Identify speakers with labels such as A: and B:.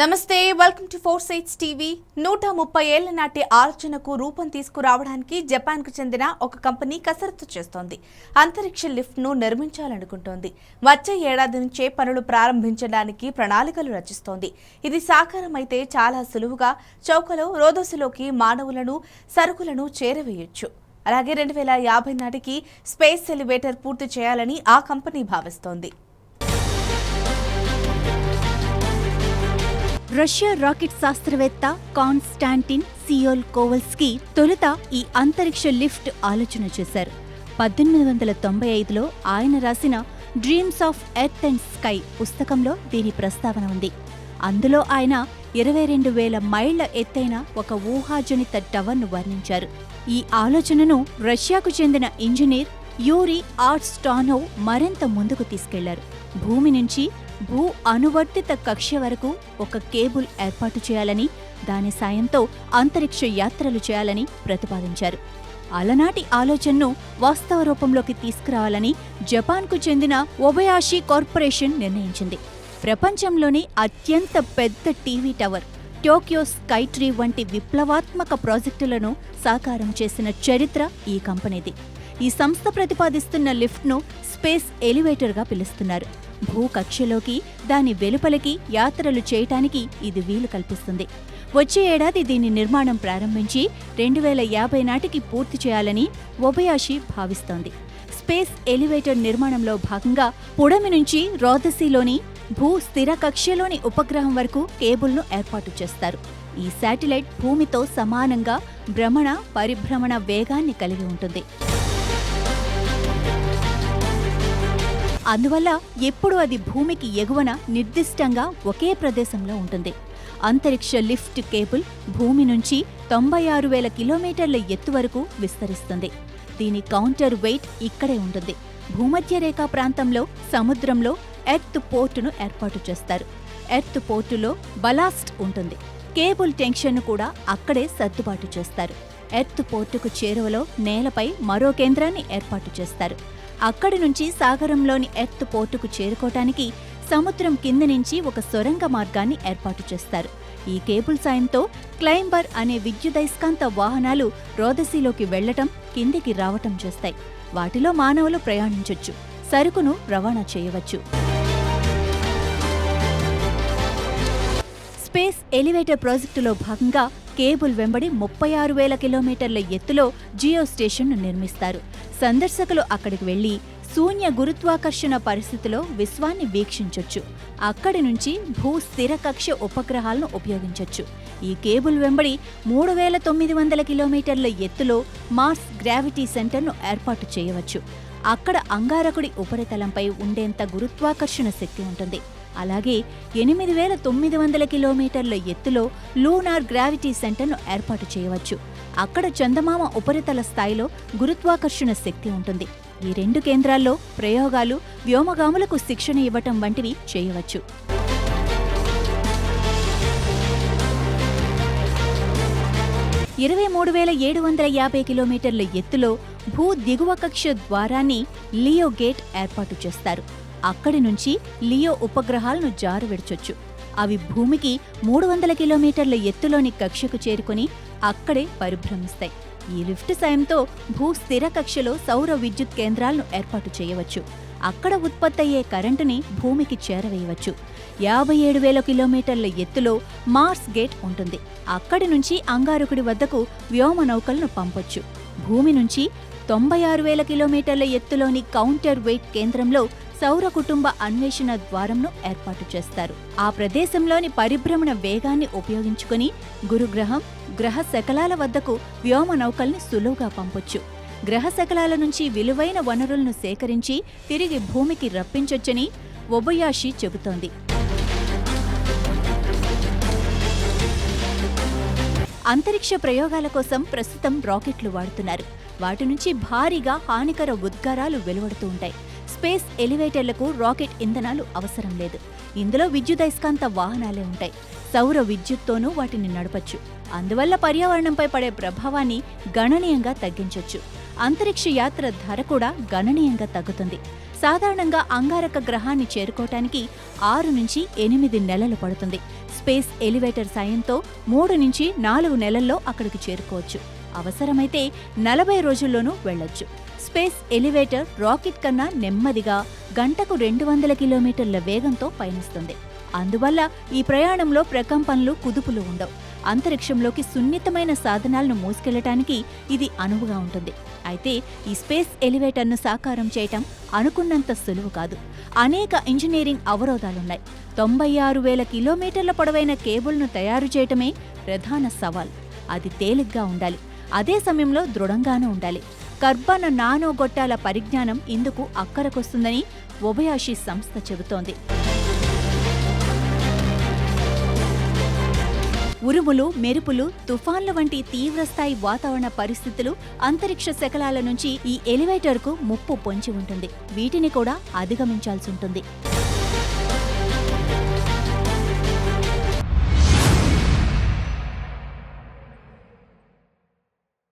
A: నమస్తే welcome to four sides TV నూట ముప్పై ఏళ్ళ నాటి ఆలోచనకు రూపం తీసుకురావడానికి జపాన్కు చెందిన ఒక కంపెనీ కసరత్తు చేస్తోంది. అంతరిక్ష లిఫ్ట్ను నిర్మించాలనుకుంటోంది. వచ్చే ఏడాది నుంచే పనులు ప్రారంభించడానికి ప్రణాళికలు రచిస్తోంది. ఇది సాకారమైతే చాలా సులువుగా చౌకలో రోదోసులోకి మానవులను సరుకులను చేరవేయొచ్చు. అలాగే రెండు వేల యాభై నాటికి స్పేస్ ఎలివేటర్ పూర్తి చేయాలని ఆ కంపెనీ భావిస్తోంది.
B: రష్యా రాకెట్ శాస్త్రవేత్త కాన్స్టాంటిన్ సియోల్ కోవల్స్కి తొలుత ఈ అంతరిక్ష లిఫ్ట్ ఆలోచన చేశారు. పద్దెనిమిది వందల తొంభై ఐదులో ఆయన రాసిన dreams of earth and sky పుస్తకంలో దీని ప్రస్తావన ఉంది. అందులో ఆయన ఇరవై రెండు వేల మైళ్ళ ఎత్తైన ఒక ఊహాజనిత టవర్ను వర్ణించారు. ఈ ఆలోచనను రష్యాకు చెందిన ఇంజనీర్ యూరి ఆర్ట్స్టానోవ్ మరింత ముందుకు తీసుకెళ్ళారు. భూమి నుంచి భూ అనువర్తిత కక్ష్య వరకు ఒక కేబుల్ ఏర్పాటు చేయాలని దాని సాయంతో అంతరిక్ష యాత్రలు చేయాలని ప్రతిపాదించారు. అలనాటి ఆలోచనను వాస్తవ రూపంలోకి తీసుకురావాలని జపాన్కు చెందిన ఒబయాషి కార్పొరేషన్ నిర్ణయించింది. ప్రపంచంలోనే అత్యంత పెద్ద TV tower Tokyo sky tree వంటి విప్లవాత్మక ప్రాజెక్టులను సాకారం చేసిన చరిత్ర ఈ కంపెనీది. ఈ సంస్థ ప్రతిపాదిస్తున్న లిఫ్ట్ను స్పేస్ ఎలివేటర్గా పిలుస్తున్నారు. భూకక్షలోకి దాని వెలుపలికి యాత్రలు చేయటానికి ఇది వీలు కల్పిస్తుంది. వచ్చే ఏడాది దీని నిర్మాణం ప్రారంభించి రెండు వేల యాభై నాటికి పూర్తి చేయాలని ఒబయాషి భావిస్తోంది. స్పేస్ ఎలివేటర్ నిర్మాణంలో భాగంగా పుడమి నుంచి రోదసీలోని భూ స్థిర కక్షలోని ఉపగ్రహం వరకు కేబుల్ను ఏర్పాటు చేస్తారు. ఈ శాటిలైట్ భూమితో సమానంగా భ్రమణ పరిభ్రమణ వేగాన్ని కలిగి ఉంటుంది. అందువల్ల ఎప్పుడు అది భూమికి ఎగువన నిర్దిష్టంగా ఒకే ప్రదేశంలో ఉంటుంది. అంతరిక్ష లిఫ్ట్ కేబుల్ భూమి నుంచి తొంభై ఆరు వేల కిలోమీటర్ల ఎత్తు వరకు విస్తరిస్తుంది. దీని కౌంటర్ వెయిట్ ఇక్కడే ఉంటుంది. భూమధ్య రేఖా ప్రాంతంలో సముద్రంలో ఎర్త్ పోర్టును ఏర్పాటు చేస్తారు. ఎర్త్ పోర్టులో బలాస్ట్ ఉంటుంది. కేబుల్ టెన్షన్ను కూడా అక్కడే సర్దుబాటు చేస్తారు. ఎర్త్ పోర్టుకు చేరువలో నేలపై మరో కేంద్రాన్ని ఏర్పాటు చేస్తారు. అక్కడి నుంచి సాగరంలోని ఎర్త్ పోర్టుకు చేరుకోవటానికి సముద్రం కింద నుంచి ఒక సొరంగ మార్గాన్ని ఏర్పాటు చేస్తారు. ఈ కేబుల్ సాయంతో క్లైంబర్ అనే విద్యుదయస్కాంత వాహనాలు రోదసీలోకి వెళ్ళటం కిందికి రావటం చేస్తాయి. వాటిలో మానవులు ప్రయాణించొచ్చు. సరుకును రవాణా చేయవచ్చు. స్పేస్ ఎలివేటర్ ప్రాజెక్టులో భాగంగా కేబుల్ వెంబడి ముప్పై ఆరు వేల కిలోమీటర్ల ఎత్తులో జియో స్టేషన్ను నిర్మిస్తారు. సందర్శకులు అక్కడికి వెళ్ళి శూన్య గురుత్వాకర్షణ పరిస్థితిలో విశ్వాన్ని వీక్షించొచ్చు. అక్కడి నుంచి భూ స్థిర కక్ష ఉపగ్రహాలను ఉపయోగించొచ్చు. ఈ కేబుల్ వెంబడి మూడు వేల తొమ్మిది వందల కిలోమీటర్ల ఎత్తులో మార్స్ గ్రావిటీ సెంటర్ను ఏర్పాటు చేయవచ్చు. అక్కడ అంగారకుడి ఉపరితలంపై ఉండేంత గురుత్వాకర్షణ శక్తి ఉంటుంది. అలాగే ఎనిమిది వేల తొమ్మిది వందల కిలోమీటర్ల ఎత్తులో లూనార్ గ్రావిటీ సెంటర్ను ఏర్పాటు చేయవచ్చు. అక్కడ చందమామ ఉపరితల స్థాయిలో గురుత్వాకర్షణ శక్తి ఉంటుంది. ఈ రెండు కేంద్రాల్లో ప్రయోగాలు వ్యోమగాములకు శిక్షణ ఇవ్వటం వంటివి చేయవచ్చు. ఇరవై మూడు వేల ఏడు వందల యాభై కిలోమీటర్ల ఎత్తులో భూ దిగువ కక్ష ద్వారాన్ని లియో గేట్ ఏర్పాటు చేస్తారు. అక్కడి నుంచి లియో ఉపగ్రహాలను జారువిడచొచ్చు అవి భూమికి మూడు వందల కిలోమీటర్ల ఎత్తులోని కక్షకు చేరుకుని అక్కడే పరిభ్రమిస్తాయి. ఈ లిఫ్ట్ సాయంతో భూ స్థిర కక్షలో సౌర విద్యుత్ కేంద్రాలను ఏర్పాటు చేయవచ్చు. అక్కడ ఉత్పత్తయ్యే కరెంటుని భూమికి చేరవేయవచ్చు. యాభై ఏడు వేల కిలోమీటర్ల ఎత్తులో మార్స్ గేట్ ఉంటుంది. అక్కడి నుంచి అంగారకుడి వద్దకు వ్యోమ నౌకలను పంపొచ్చు. భూమి నుంచి తొంభై ఆరు వేల కిలోమీటర్ల ఎత్తులోని కౌంటర్ వెయిట్ కేంద్రంలో సౌర కుటుంబ అన్వేషణ ద్వారంను ఏర్పాటు చేస్తారు. ఆ ప్రదేశంలోని పరిభ్రమణ వేగాన్ని ఉపయోగించుకుని గురుగ్రహం గ్రహ శకలాల వద్దకు వ్యోమ నౌకల్ని సులువుగా పంపొచ్చు. గ్రహ శకలాల నుంచి విలువైన వనరులను సేకరించి తిరిగి భూమికి రప్పించొచ్చని ఒబయాషి చెబుతోంది. అంతరిక్ష ప్రయోగాల కోసం ప్రస్తుతం రాకెట్లు వాడుతున్నారు. వాటి నుంచి భారీగా హానికర ఉద్గారాలు వెలువడుతూ ఉంటాయి. స్పేస్ ఎలివేటర్లకు రాకెట్ ఇంధనాలు అవసరం లేదు. ఇందులో విద్యుదయస్కాంత వాహనాలే ఉంటాయి. సౌర విద్యుత్తోనూ వాటిని నడపచ్చు. అందువల్ల పర్యావరణంపై పడే ప్రభావాన్ని గణనీయంగా తగ్గించవచ్చు అంతరిక్ష యాత్ర ధర కూడా గణనీయంగా తగ్గుతుంది. సాధారణంగా అంగారక గ్రహాన్ని చేరుకోవటానికి ఆరు నుంచి ఎనిమిది నెలలు పడుతుంది. స్పేస్ ఎలివేటర్ సాయంతో మూడు నుంచి నాలుగు నెలల్లో అక్కడికి చేరుకోవచ్చు. అవసరమైతే నలభై రోజుల్లోనూ వెళ్ళొచ్చు. స్పేస్ ఎలివేటర్ రాకెట్ కన్నా నెమ్మదిగా గంటకు రెండు వందల కిలోమీటర్ల వేగంతో పయనిస్తుంది. అందువల్ల ఈ ప్రయాణంలో ప్రకంపనలు కుదుపులు ఉండవు. అంతరిక్షంలోకి సున్నితమైన సాధనాలను మోసుకెళ్ళటానికి ఇది అనువుగా ఉంటుంది. అయితే ఈ స్పేస్ ఎలివేటర్ను సాకారం చేయటం అనుకున్నంత సులువు కాదు. అనేక ఇంజనీరింగ్ అవరోధాలున్నాయి. తొంభై ఆరు వేల కిలోమీటర్ల పొడవైన కేబుల్ను తయారు చేయటమే ప్రధాన సవాల్. అది తేలిగ్గా ఉండాలి. అదే సమయంలో దృఢంగానూ ఉండాలి. కర్బన నానో గొట్టాల పరిజ్ఞానం ఇందుకు అక్కరకొస్తుందని ఒబయాషి సంస్థ చెబుతోంది. ఉరుములు మెరుపులు తుఫాన్ల వంటి తీవ్రస్థాయి వాతావరణ పరిస్థితులు అంతరిక్ష శకలాల నుంచి ఈ ఎలివేటర్కు ముప్పు పొంచి ఉంటుంది. వీటిని కూడా అధిగమించాల్సి ఉంటుంది.